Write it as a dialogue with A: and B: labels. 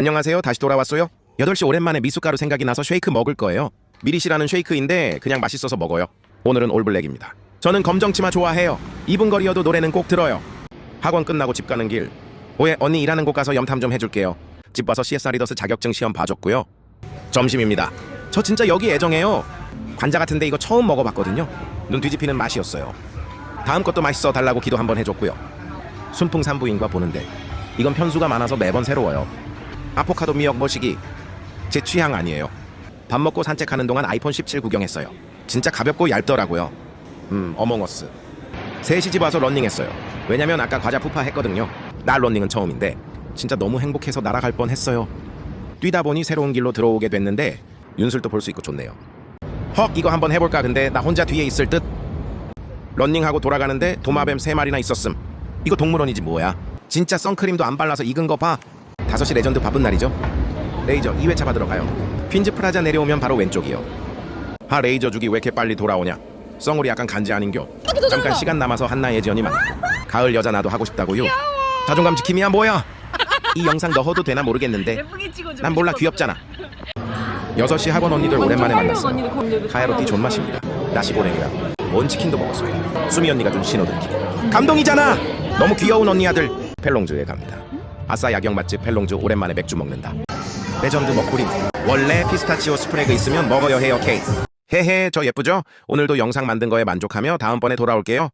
A: 안녕하세요. 다시 돌아왔어요. 8시 오랜만에 미숫가루 생각이 나서 쉐이크 먹을 거예요. 미리시라는 쉐이크인데 그냥 맛있어서 먹어요. 오늘은 올블랙입니다. 저는 검정치마 좋아해요. 2분 거리여도 노래는 꼭 들어요. 학원 끝나고 집 가는 길. 오해 언니 일하는 곳 가서 염탐 좀 해줄게요. 집 와서 CSR 리더스 자격증 시험 봐줬고요. 점심입니다. 저 진짜 여기 애정해요. 관자 같은데 이거 처음 먹어봤거든요. 눈 뒤집히는 맛이었어요. 다음 것도 맛있어 달라고 기도 한번 해줬고요. 순풍 산부인과 보는데 이건 편수가 많아서 매번 새로워요. 아포카도 미역 머시기 제 취향 아니에요. 밥 먹고 산책하는 동안 아이폰 17 구경했어요. 진짜 가볍고 얇더라고요. 음, 어몽어스. 3시 집 와서 런닝했어요. 왜냐면 아까 과자 푸파 했거든요. 날 런닝은 처음인데 진짜 너무 행복해서 날아갈 뻔했어요. 뛰다 보니 새로운 길로 들어오게 됐는데 윤슬도 볼 수 있고 좋네요. 헉 이거 한번 해볼까 근데 나 혼자 뒤에 있을 듯. 런닝하고 돌아가는데 도마뱀 세 마리나 있었음. 이거 동물원이지 뭐야. 진짜 선크림도 안 발라서 익은 거 봐. 5시 레전드 바쁜 날이죠. 레이저 2회차 받으러 가요. 퀸즈 프라자 내려오면 바로 왼쪽이요. 하 레이저 주기 왜 이렇게 빨리 돌아오냐. 썽울이 약간 간지 아닌겨. 잠깐 시간 남아서 한나 예지언니만. 가을 여자 나도 하고 싶다고요. 자존감 지킴이야 뭐야. 이 영상 넣어도 되나 모르겠는데. 난 몰라 귀엽잖아. 6시 학원 언니들 오랜만에 만났어요. 카야로티 존맛입니다. 나시 보내고야. 원 치킨도 먹었어요. 수미 언니가 준 신호 듣기. 감동이잖아. 너무 귀여운 언니 아들. 펠롱즈에 갑니다. 아싸 야경 맛집 펠롱즈 오랜만에 맥주 먹는다. 레전드 먹구리. 원래 피스타치오 스프레그 있으면 먹어야 해요 케이크. 헤헤 저 예쁘죠? 오늘도 영상 만든 거에 만족하며 다음번에 돌아올게요.